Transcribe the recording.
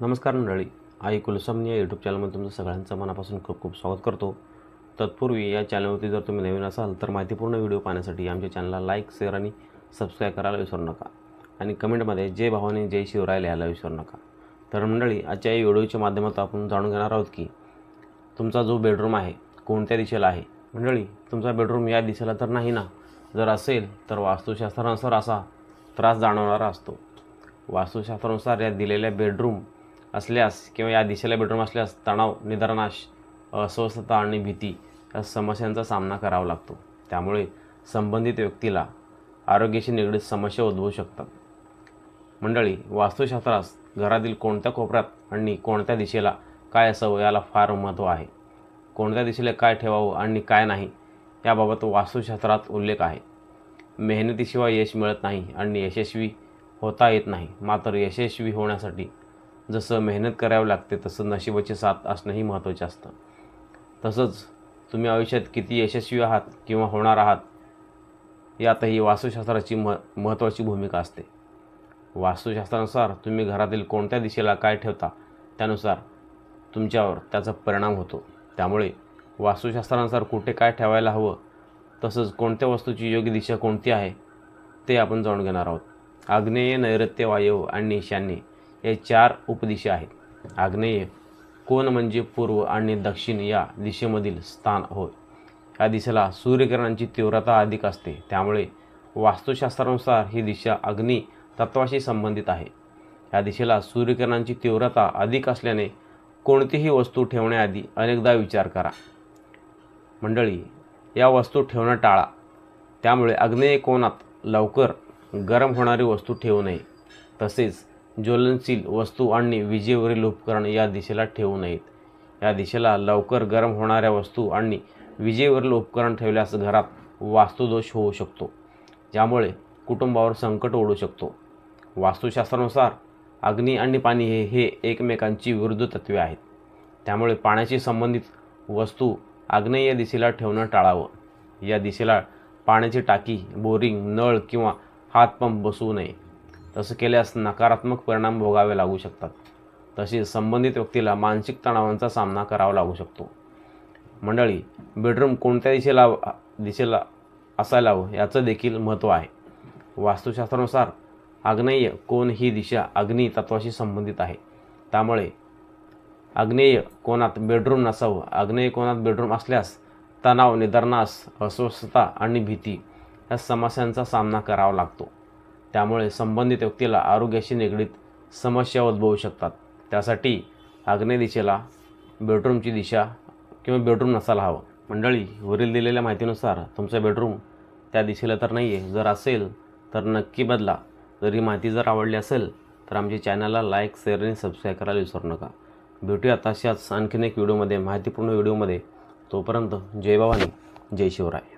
नमस्कार मंडळी. आई कुलसमनी या यूट्यूब चॅनलमध्ये तुमचं सगळ्यांचं मनापासून खूप खूप स्वागत करतो. तत्पूर्वी या चॅनलवरती जर तुम्ही नवीन असाल तर माहितीपूर्ण व्हिडिओ पाहण्यासाठी आमच्या चॅनलला लाईक शेअर आणि सबस्क्राईब करायला विसरू नका. आणि कमेंटमध्ये जय भावानी जय शिवराय लिहायला विसरू नका. तर मंडळी आजच्या या व्हिडिओच्या माध्यमातून आपण जाणून घेणार आहोत की तुमचा जो बेडरूम आहे कोणत्या दिशेला आहे? मंडळी तुमचा बेडरूम या दिशेला तर नाही ना? जर असेल तर वास्तुशास्त्रानुसार असा त्रास जाणवणारा असतो. वास्तुशास्त्रानुसार या दिलेल्या बेडरूम असल्यास किंवा या दिशेला बेडरूम असल्यास तणाव निद्रानाश अस्वस्थता आणि भीती या समस्यांचा सामना करावा लागतो. त्यामुळे संबंधित व्यक्तीला आरोग्याशी निगडीत समस्या उद्भवू शकतात. मंडळी वास्तुशास्त्रास घरातील कोणत्या कोपऱ्यात आणि कोणत्या दिशेला काय असावं याला फार महत्त्व आहे. कोणत्या दिशेला काय ठेवावं आणि काय नाही याबाबत वास्तुशास्त्रात उल्लेख आहे. मेहनतीशिवाय यश मिळत नाही आणि यशस्वी होता येत नाही मात्र यशस्वी होण्यासाठी जसं मेहनत करावी लागते तसं नशिबाची साथ असणंही महत्त्वाचे असतं. तसंच तुम्ही आयुष्यात किती यशस्वी आहात किंवा होणार आहात यातही वास्तुशास्त्राची म महत्त्वाची भूमिका असते. वास्तुशास्त्रानुसार तुम्ही घरातील कोणत्या दिशेला काय ठेवता त्यानुसार तुमच्यावर त्याचा परिणाम होतो. त्यामुळे वास्तुशास्त्रानुसार कुठे काय ठेवायला हवं तसंच कोणत्या वस्तूची योग्य दिशा कोणती आहे ते आपण जाणून घेणार आहोत. आग्नेय नैऋत्य वायव आणि ईशान्य हे चार उपदिशा आहेत. आग्नेय कोण म्हणजे पूर्व आणि दक्षिण या दिशेमधील स्थान होय. या दिशेला सूर्यकिरणांची तीव्रता अधिक असते. त्यामुळे वास्तुशास्त्रानुसार ही दिशा अग्नी तत्वाशी संबंधित आहे. या दिशेला सूर्यकिरणांची तीव्रता अधिक असल्याने कोणतीही वस्तू ठेवण्याआधी अनेकदा विचार करा. मंडळी या वस्तू ठेवणं टाळा. त्यामुळे आग्नेय कोणात लवकर गरम होणारी वस्तू ठेवू नये. तसेच ज्वलनशील वस्तू आणि विजेवरील उपकरण या दिशेला ठेवू नयेत. या दिशेला लवकर गरम होणाऱ्या वस्तू आणि विजेवरील उपकरण ठेवल्यास घरात वास्तुदोष होऊ शकतो ज्यामुळे कुटुंबावर संकट ओढू शकतो. वास्तुशास्त्रानुसार अग्नी आणि पाणी हे हे एकमेकांची विरुद्ध तत्वे आहेत. त्यामुळे पाण्याशी संबंधित वस्तू आग्नेय दिशेला ठेवणं टाळावं. या दिशेला पाण्याची टाकी बोरिंग नळ किंवा हातपंप बसवू नये. तसं केल्यास नकारात्मक परिणाम भोगावे लागू शकतात. तसेच संबंधित व्यक्तीला मानसिक तणावांचा सामना करावा लागू शकतो. मंडळी बेडरूम कोणत्या दिशेला दिशेला असायला हवं याचं देखील महत्त्व आहे. वास्तुशास्त्रानुसार आग्नेय कोण ही दिशा अग्नी तत्वाशी संबंधित आहे. त्यामुळे आग्नेय कोणात बेडरूम नसावं आग्नेय कोणात बेडरूम असल्यास तणाव निदर्नास अस्वस्थता आणि भीती या समस्यांचा सामना करावा लागतो. त्यामुळे संबंधित व्यक्तीला आरोग्याशी निगडीत समस्या उद्भवू शकतात. त्यासाठी आग्नेय दिशेला बेडरूमची दिशा किंवा बेडरूम नसायला हवं. मंडळी वरील दिलेल्या माहितीनुसार तुमचा बेडरूम त्या दिशेला तर नाही आहे जर असेल तर नक्की बदला. जर ही माहिती जर आवडली असेल तर आमच्या चॅनलला लाईक शेअर आणि सबस्क्राईब करायला विसरू नका. भेटूया तशाच आणखीन एक व्हिडिओमध्ये माहितीपूर्ण व्हिडिओमध्ये. तोपर्यंत जय भवानी जय शिवराय.